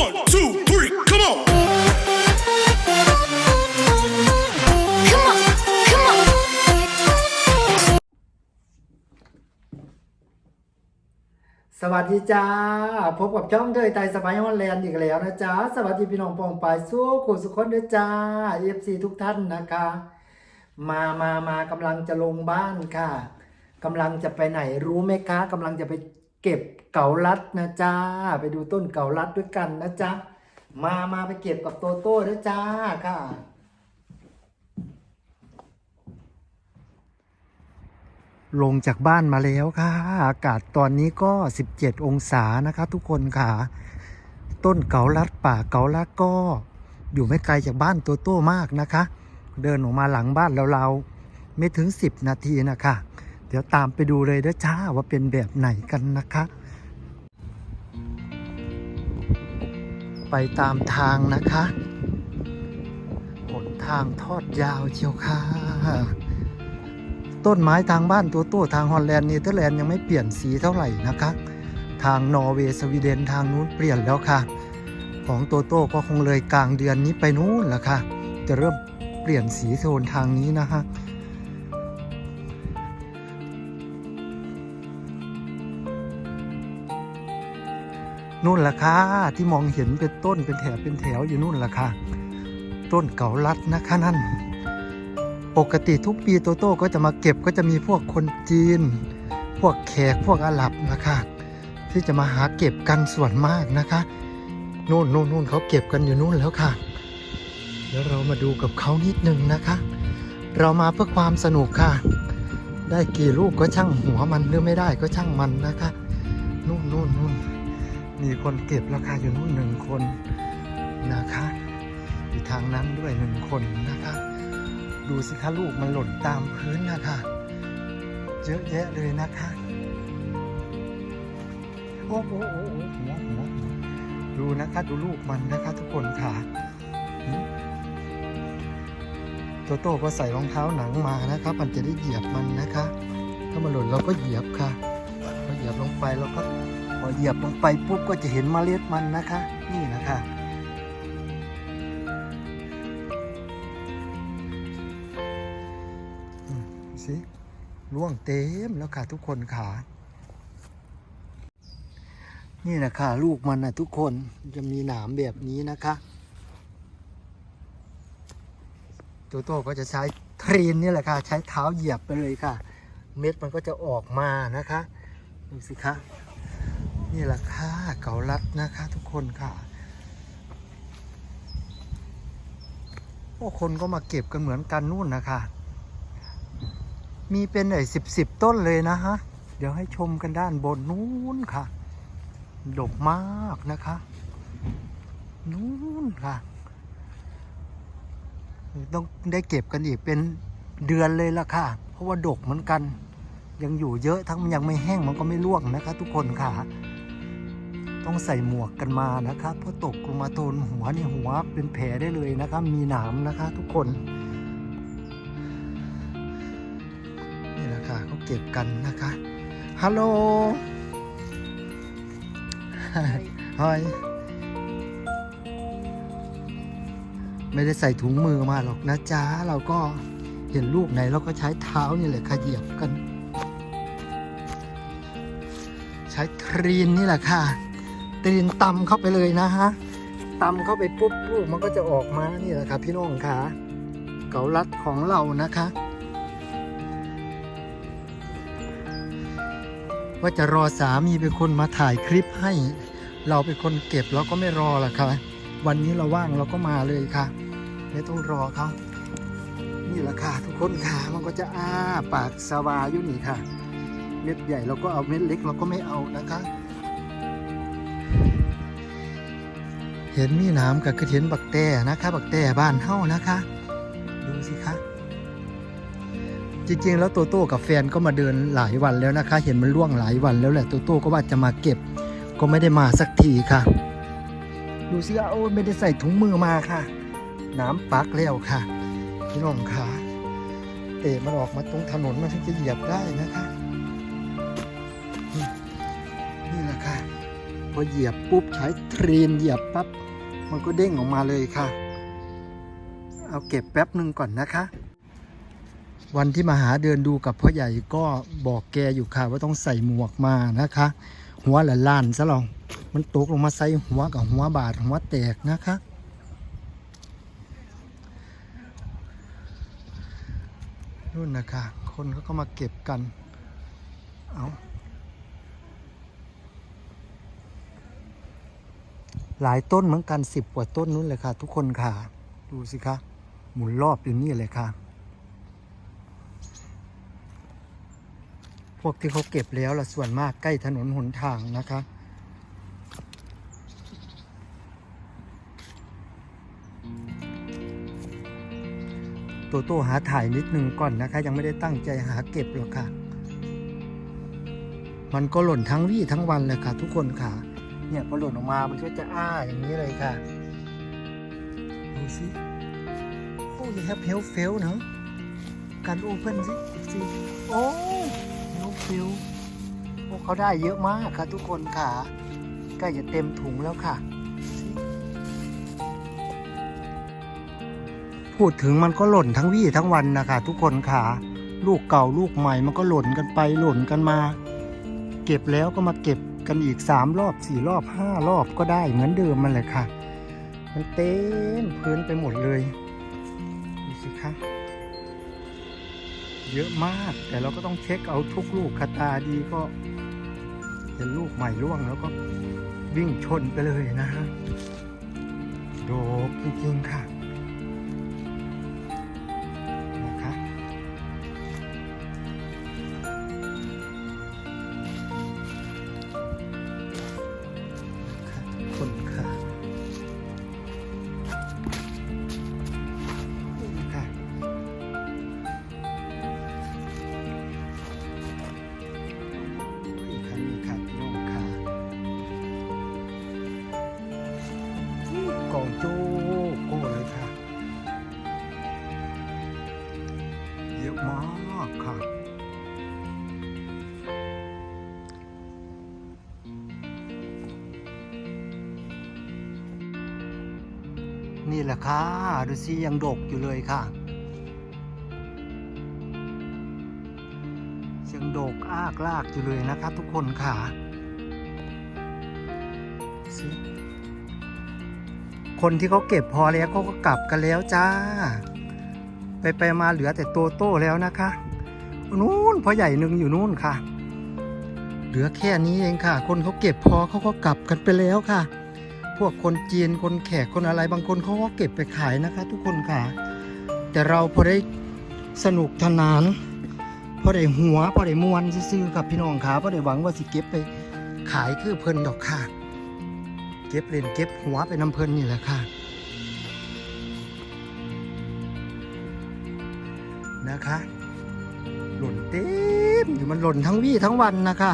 One, two, three, come on. Come on, come on. สวัสดีจ้า พบกับช่องเดยไตสไปฮอนแลนด์อีกแล้วนะจ๊ะ สวัสดีพี่น้องปองปายสู้คุณสุขคนด้วยจ้าเอฟซีทุกท่านนะคะ มามามากำลังจะลงบ้านค่ะกำลังจะไปไหนรู้ไหมคะกำลังจะไปเก็บ เกาลัดนะจ้า ไปดูต้นเกาลัดด้วยกันนะจ๊ะ มามาไปเก็บกับโตโต้ด้วยจ้าค่ะลงจากบ้านมาแล้วค่ะ อากาศตอนนี้ก็ 17 องศานะคะทุกคนค่ะ ต้นเกาลัดป่าเกาลัดก็ อยู่ไม่ไกลจากบ้านตัวโต้มากนะคะ เดินออกมาหลังบ้านเราๆไม่ถึง 10 นาทีนะคะ เดี๋ยวตามไปดูเลยด้อจ้าว่าเป็นแบบไหนกันนะคะ ไปตามทางนะคะหนทางทอดยาวเชียวค่ะ ต้นไม้ทางบ้านตัวโต้ทางฮอลแลนด์เนเธอร์แลนด์ยังไม่เปลี่ยนสีเท่าไหร่นะคะ ทางนอร์เวย์สวีเดนทางนู้นเปลี่ยนแล้วค่ะ ของโตโต้ก็คงเลยกลางเดือนนี้ไปนู้นแหละค่ะ จะเริ่มเปลี่ยนสีโซนทางนี้นะฮะ นู่นล่ะค่ะที่มองเห็นเป็นต้นเป็นแถวเป็นแถวอยู่นู่นล่ะค่ะต้นเกาลัดนะคะนั่น ปกติทุกปีโตโต้ก็จะมาเก็บก็จะมีพวกคนจีน พวกแขกพวกอาหรับนะคะที่จะมาหาเก็บกันส่วนมากนะคะนู่นนู่นนู่นเขาเก็บกันอยู่นู่นแล้วค่ะเดี๋ยวเรามาดูกับเขานิดนึงนะคะ เรามาเพื่อความสนุกค่ะ ได้กี่ลูกก็ช่างหัวมันหรือไม่ได้ก็ช่างมันนะคะ นู่นนู่นนู่น มีคนเก็บราคาอยู่นู่นหนึ่งคนนะคะอยู่ทางนั้นด้วยหนึ่งคนนะคะ ดูสิคะลูกมันหล่นตามพื้นนะคะเยอะแยะเลยนะคะโอ้โหโอ้หัวหัวดูนะคะดูลูกมันนะคะทุกคนค่ะหืมโตโตก็ใส่รองเท้าหนังมานะครับ มันจะได้เหยียบมันนะคะ ถ้ามันหล่นเราก็เหยียบค่ะพอเหยียบลงไปเราก็ พอเหยียบลงไปปุ๊บก็จะเห็นเมล็ดมันนะคะ นี่นะคะดูสิล่วงเต็มแล้วค่ะทุกคนขานี่นะคะลูกมันนะทุกคนจะมีหนามแบบนี้นะคะโตโต้ก็จะใช้ทรีนนี่แหละค่ะ ใช้เท้าเหยียบไปเลยค่ะ เม็ดมันก็จะออกมานะคะ ดูสิคะ นี่แหละค่ะเกาลัดนะคะทุกคนค่ะ โอ้คนก็มาเก็บกันเหมือนกันนู่นนะคะ มีเป็นไอ้สิบสิบต้นเลยนะฮะ เดี๋ยวให้ชมกันด้านบนนู้นค่ะ ดกมากนะคะ นู้นค่ะ ต้องได้เก็บกันอีกเป็นเดือนเลยละค่ะ เพราะว่าดกเหมือนกันยังอยู่เยอะทั้งมันยังไม่แห้งมันก็ไม่ร่วงนะคะทุกคนค่ะ ต้องใส่หมวกกันมานะคะเพราะตกลงมาโดนหัวนี่หัวเป็นแผลได้เลยนะคะมีหนามนะคะทุกคน นี่แหละค่ะเขาเก็บกันนะคะฮัลโหลฮอยไม่ได้ใส่ถุงมือมาหรอกนะจ๊ะเราก็เห็นลูกไหนเราก็ใช้เท้านี่แหละขยียบกัน ใช้ครีนนี่แหละค่ะ ตีนตำเข้าไปเลยนะฮะตำเข้าไปปุ๊บลูกมันก็จะออกมานี่แหละค่ะพี่น้องค่ะเกาลัดของเรานะคะ ว่าจะรอสามีเป็นคนมาถ่ายคลิปให้ เราเป็นคนเก็บเราก็ไม่รอละค่ะ วันนี้เราว่างเราก็มาเลยค่ะ ไม่ต้องรอเขานี่แหละค่ะ ทุกคนค่ะมันก็จะอ้าปากสวาอยู่นี่ค่ะ เม็ดใหญ่เราก็เอาเม็ดเล็กเราก็ไม่เอานะคะ ห็นมีน้ำกับกระเทียนบักแต่นะคะ บักแต่บ้านเฮ้านะคะดูสิคะจริงๆแล้วโตโต้กับแฟนก็มาเดินหลายวันแล้วนะคะ เห็นมันล่วงหลายวันแล้วแหละโตโต้ก็ว่าจะมาเก็บ ก็ไม่ได้มาสักทีค่ะ ดูสิอะโอ้ไม่ได้ใส่ถุงมือมาค่ะ น้ำปักแล้วค่ะพี่น้องขาเตะมันออกมาตรงถนนมันถึงจะเหยียบได้นะคะนี่แหละค่ะพอเหยียบปุ๊บใช้เทรนเหยียบปั๊บ มันก็เด้งออกมาเลยค่ะ เอาเก็บแป๊บหนึ่งก่อนนะคะ วันที่มาหาเดินดูกับพ่อใหญ่ก็บอกแกอยู่ค่ะ ว่าต้องใส่หมวกมานะคะ หัวละล้านซะลอง มันตกลงมาใส่หัวกับหัวบาดหัวแตกนะคะนู่นนะคะ คนเขาก็มาเก็บกัน เอา หลายต้นเหมือนกันสิบกว่าต้นนู้นเลยค่ะ ทุกคนค่ะ ดูสิคะหมุนรอบอยู่นี่เลยค่ะ พวกที่เขาเก็บแล้วละส่วนมากใกล้ถนนหนทางนะคะโตโต้หาถ่ายนิดนึงก่อนนะคะ ยังไม่ได้ตั้งใจหาเก็บหรอกค่ะ มันก็หล่นทั้งวี่ทั้งวันเลยค่ะ ทุกคนค่ะ เนี่ยพอหล่นออกมามันก็จะอ้าอย่างนี้เลยค่ะ ดูสิโอ้ยแฮปเฮลเฟลเนาะการโอเพ่นสิสิโอ้เฮลเฟลโอ้เขาได้เยอะมากค่ะทุกคนค่ะใกล้จะเต็มถุงแล้วค่ะ พูดถึงมันก็หล่นทั้งวี่ทั้งวันนะคะทุกคนค่ะ ลูกเก่าลูกใหม่มันก็หล่นกันไปหล่นกันมา เก็บแล้วก็มาเก็บ กันอีกสามรอบสี่รอบห้ารอบก็ได้เหมือนเดิมมันเลยค่ะ มันเต็มพื้นไปหมดเลยดูสิคะเยอะมากแต่เราก็ต้องเช็คเอาทุกลูกคาตาดีก็เห็นลูกใหม่ร่วงแล้วก็วิ่งชนไปเลยนะฮะโดกจริงๆค่ะนะคะ อะมากค่ะนี่แหละค่ะ ดูสิยังดกอยู่เลยค่ะ ยังดกอากลากอยู่เลยนะคะ ทุกคนค่ะคนที่เขาเก็บพอแล้วเขาก็กลับกันแล้วจ้า ไปไปมาเหลือแต่โตโต้แล้วนะคะ นู้นพ่อใหญ่หนึ่งอยู่นู้นค่ะ เหลือแค่นี้เองค่ะ คนเขาเก็บพอเขาก็กลับกันไปแล้วค่ะ พวกคนจีนคนแขกคนอะไรบางคนเขาก็เก็บไปขายนะคะ ทุกคนค่ะ แต่เราพอได้สนุกทนานพอได้หัวพอได้มวนซื่อๆกับพี่น้องขาพอได้หวังว่าสิเก็บไปขายคือเพลินดอกค่ะ เก็บเล่นเก็บหัวไปน้ำเพลินนี่แหละค่ะ นะคะ หล่นเต็มอยู่มันหล่นทั้งวี่ทั้งวันนะคะ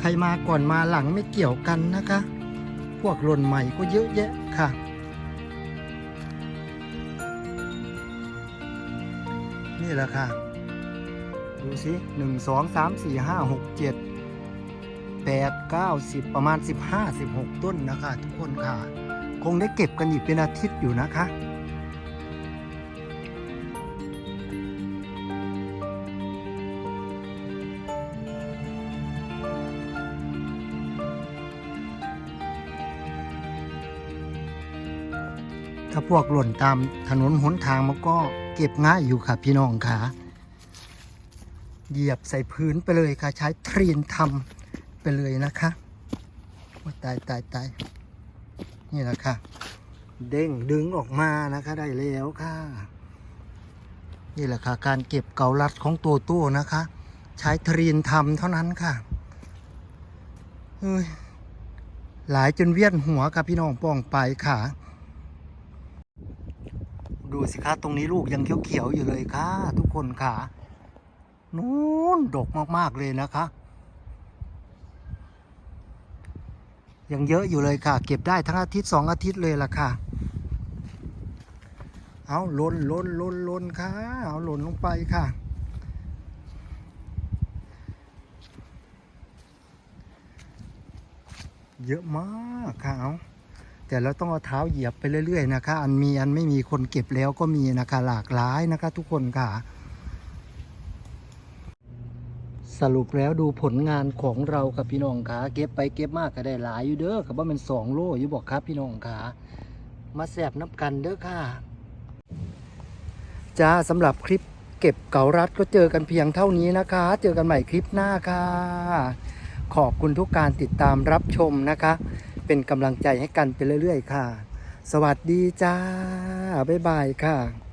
ใครมาก่อนมาหลังไม่เกี่ยวกันนะคะ พวกหล่นใหม่ก็เยอะแยะค่ะ นี่แหละค่ะ ดูสิหนึ่งสองสามสี่ห้าหกเจ็ดแปดเก้าสิบประมาณสิบห้าสิบหกต้นนะคะ ทุกคนค่ะ คงได้เก็บกันอีกเป็นอาทิตย์อยู่นะคะ ถ้าพวกหล่นตามถนนหนทางมันก็เก็บง่ายอยู่ค่ะพี่น้องค่ะ เหยียบใส่พื้นไปเลยค่ะ ใช้ทรีนทำไปเลยนะคะว่าตายตายตายนี่แหละค่ะ เด้งดึงออกมานะคะได้แล้วค่ะ นี่แหละค่ะ การเก็บเกาลัดของตัวตู้นะคะ ใช้ทรีนทำเท่านั้นค่ะเฮ้ยหลายจนเวียนหัวค่ะพี่น้องป้องไปค่ะ ดูสิคะตรงนี้ลูกยังเขียวๆอยู่เลยค่ะ ทุกคนค่ะนู้นดกมากๆเลยนะคะ ยังเยอะอยู่เลยค่ะ เก็บได้ทั้งอาทิตย์สองอาทิตย์เลยล่ะค่ะ เอาลนลนลนลนค่ะ เอาหล่นลงไปค่ะเยอะมากค่ะเอา แต่เราต้องเอาเท้าเหยียบไปเรื่อยๆนะคะอันมีอันไม่มีคนเก็บแล้วก็มีนะคะหลากหลายนะคะ ทุกคนค่ะ สรุปแล้วดูผลงานของเรากับพี่น้องขาเก็บไปเก็บมากก็ได้หลายอยู่เด้อกับว่ามันสองโลอยู่บอกครับพี่น้องขามาแสบนับกันเด้อค่ะจ้าสำหรับคลิปเก็บเก๋ารัดก็เจอกันเพียงเท่านี้นะคะ เจอกันใหม่คลิปหน้าค่ะ ขอบคุณทุกการติดตามรับชมนะคะ เป็นกำลังใจให้กันไปเรื่อย ๆ ค่ะ สวัสดีจ้า บ๊ายบายค่ะ